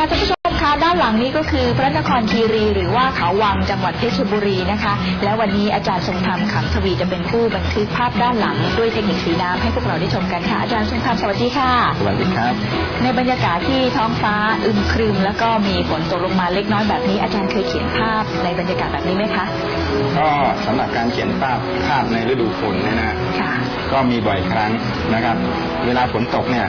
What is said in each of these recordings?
ค่ะท่านผู้ชมคะด้านหลังนี้ก็คือพระนครคีรี หรือว่าเขาวังจังหวัดเพชรบุรีนะคะ และวันนี้อาจารย์ทรงธรรมขำทวีจะเป็นผู้บันทึกภาพด้านหลัง ด้วยเทคนิคสีน้ำให้พวกเราได้ชมกันค่ะอาจารย์ทรงธรรมสวัสดีค่ะ สวัสดีครับ ในบรรยากาศที่ท้องฟ้าอึมครึม แล้วก็มีฝนตกลงมาเล็กน้อยแบบนี้ อาจารย์เคยเขียนภาพในบรรยากาศแบบนี้ไหมคะก็สำหรับการเขียนภาพภาพในฤดูฝนเนี่ยนะค่ะก็มีบ่อยครั้งนะครับ เวลาฝนตกเนี่ย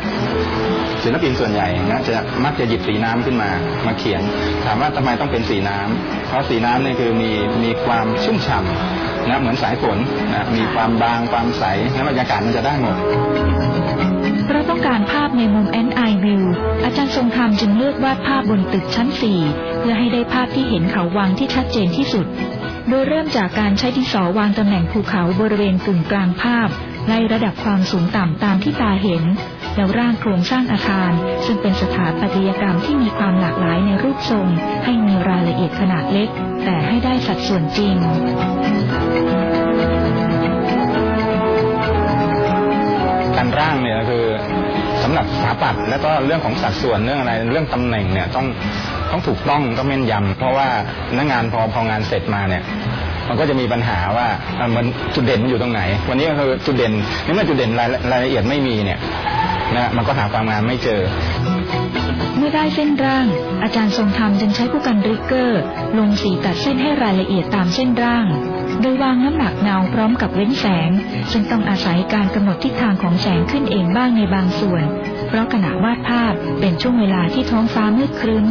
ศิลปินส่วนใหญ่นะจะมักจะหยิบสีน้ำขึ้นมามาเขียน ถามว่าทำไมต้องเป็นสีน้ำเพราะสีน้ำเนี่ยคือมีมีความชุ่มฉ่ำนะเหมือนสายฝนนะมีความบางความใสแล้วบรรยากาศมันจะได้หมดเพราะต้องการภาพในมุม NI View อาจารย์ทรงธรรมจึงเลือกวาดภาพบนตึกชั้น 4 เพื่อให้ได้ภาพที่เห็นเขาวังที่ชัดเจนที่สุด โดยเริ่มจากการใช้ดินสอวางตำแหน่งภูเขาบริเวณกึ่งกลางภาพ ไล่ระดับความสูงต่ำตามที่ตาเห็น แล้วร่างโครงสร้างอาคาร ซึ่งเป็นสถาปัตยกรรมที่มีความหลากหลายในรูปทรง ให้มีรายละเอียดขนาดเล็ก แต่ให้ได้สัดส่วนจริงการร่างเนี่ยคือสำหรับสถาปัตย์แล้วก็เรื่องของสัดส่วนเรื่องอะไรเรื่องตำแหน่งเนี่ยต้องต้องถูกต้องต้องแม่นยำเพราะว่านักงานพอพองานเสร็จมาเนี่ย มันก็จะมีปัญหาว่ามันจุดเด่นมันอยู่ตรงไหน วันนี้ก็คือจุดเด่นในเมื่อจุดเด่นรายรายละเอียดไม่มีเนี่ยนะมันก็หาความงามไม่เจอ เมื่อได้เส้นร่าง อาจารย์ทรงธรรมจึงใช้ผู้กันริกเกอร์ ลงสีตัดเส้นให้รายละเอียดตามเส้นร่าง โดยวางน้ำหนักเงาพร้อมกับเว้นแสง ซึ่งต้องอาศัยการกำหนดทิศทางของแสงขึ้นเองบ้างในบางส่วน เพราะขณะวาดภาพเป็นช่วงเวลาที่ท้องฟ้ามืดครึ้ม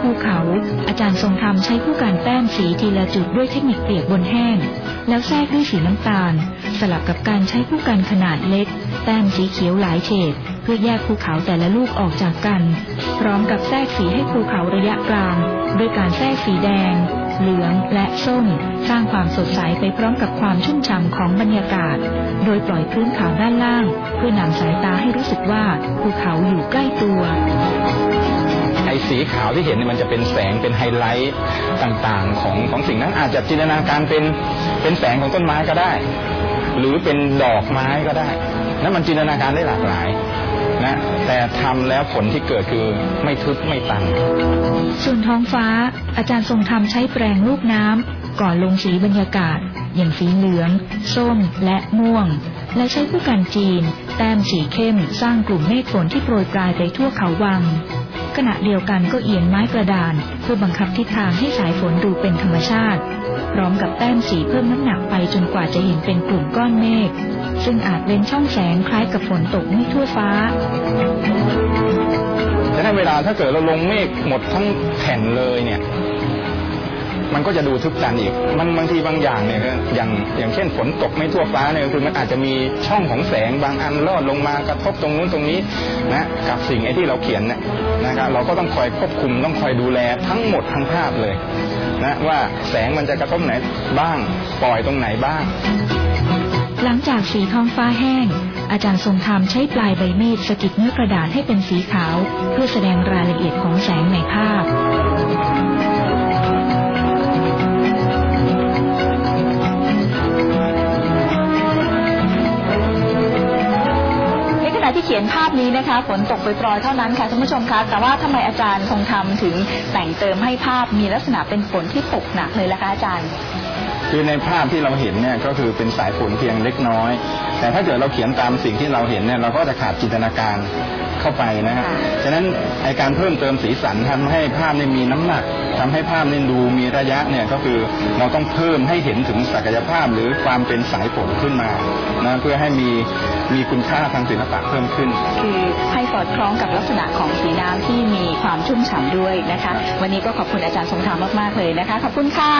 ภูเขา อาจารย์ทรงธรรมใช้ผู้การแต้มสีทีละจุดด้วยเทคนิคเปียกบนแห้ง แล้วแทรกด้วยสีน้ำตาล สลับกับการใช้ผู้กันขนาดเล็ก แต้มสีเขียวหลายเฉดเพื่อแยกภูเขาแต่ละลูกออกจากกัน พร้อมกับแทรกสีให้ภูเขาระยะกลาง ด้วยการแทรกสีแดง เหลืองและส้ม สร้างความสดใสไปพร้อมกับความชุ่มฉ่ำของบรรยากาศ โดยปล่อยพื้นขาวด้านล่าง เพื่อนำสายตาให้รู้สึกว่าภูเขาอยู่ใกล้ตัว ขาวที่เห็นเนี่ยมันจะเป็นแสงเป็นไฮไลท์ต่างๆ ของของสิ่งนั้นอาจจะจินตนาการเป็นเป็นแสงของต้นไม้ก็ได้ หรือเป็นดอกไม้ก็ได้นั้นมันจินตนาการได้หลากหลายนะแต่ทำแล้วผลที่เกิดคือไม่ทึบไม่ตันส่วนท้องฟ้า อาจารย์ทรงธรรมใช้แปรงลูกน้ำก่อนลงสีบรรยากาศ อย่างสีเหลือง ส้มและม่วง และใช้ผู้กันจีน แต้มสีเข้มสร้างกลุ่มเมฆฝนที่โปรยปลายไปทั่วเขาวัง ขณะเดียวกันก็เอียงไม้กระดาน เพื่อบังคับทิศทางให้สายฝนดูเป็นธรรมชาติ พร้อมกับแต้มสีเพิ่มน้ำหนักไปจนกว่าจะเห็นเป็นกลุ่มก้อนเมฆซึ่งอาจเป็นช่องแสงคล้ายกับฝนตกไม่ทั่วฟ้าจะให้เวลาถ้าเกิดเราลงเมฆหมดทั้งแผ่นเลยเนี่ย มันก็จะดูทึบตันอีก มันบางทีบางอย่างเนี่ยอย่างอย่างเช่นฝนตกไม่ทั่วฟ้าเนี่ยคือมันอาจจะมีช่องของแสงบางอันลอดลงมากระทบตรงนู้นตรงนี้นะกับสิ่งไอ้ที่เราเขียนเนี่ยนะครับเราก็ต้องคอยควบคุมต้องคอยดูแลทั้งหมดทั้งภาพเลยนะว่าแสงมันจะกระทบไหนบ้าง ปล่อยตรงไหนบ้าง หลังจากสีท้องฟ้าแห้ง อาจารย์ทรงธรรมใช้ปลายใบมีดสะกิดเนื้อกระดาษให้เป็นสีขาว เพื่อแสดงรายละเอียดของแสงในภาพ ที่เขียนภาพนี้นะคะฝนตกโปรยๆเท่านั้นค่ะท่านผู้ชมคะแต่ว่าทำไมอาจารย์คงทำถึงแต่งเติมให้ภาพมีลักษณะเป็นฝนที่ตกหนักเลยล่ะคะอาจารย์ คือในภาพที่เราเห็นเนี่ยก็คือเป็นสายฝนเพียงเล็กน้อย แต่ถ้าเกิดเราเขียนตามสิ่งที่เราเห็นเนี่ยเราก็จะขาดจินตนาการ เข้าไปนะฮะค่ะฉะนั้นไอการเพิ่มเติมสีสันทำให้ภาพเนี่ยมีน้ำหนักทำให้ภาพเนี่ยดูมีระยะเนี่ยก็คือเราต้องเพิ่มให้เห็นถึงศักยภาพหรือความเป็นสายฝนขึ้นมานะเพื่อให้มีมีคุณค่าทางศิลปะเพิ่มขึ้น คือให้สอดคล้องกับลักษณะของสีน้ำที่มีความชุ่มฉ่ำด้วยนะคะ วันนี้ก็ขอบคุณอาจารย์สมธรรมมากๆเลยนะคะ ขอบคุณค่ะ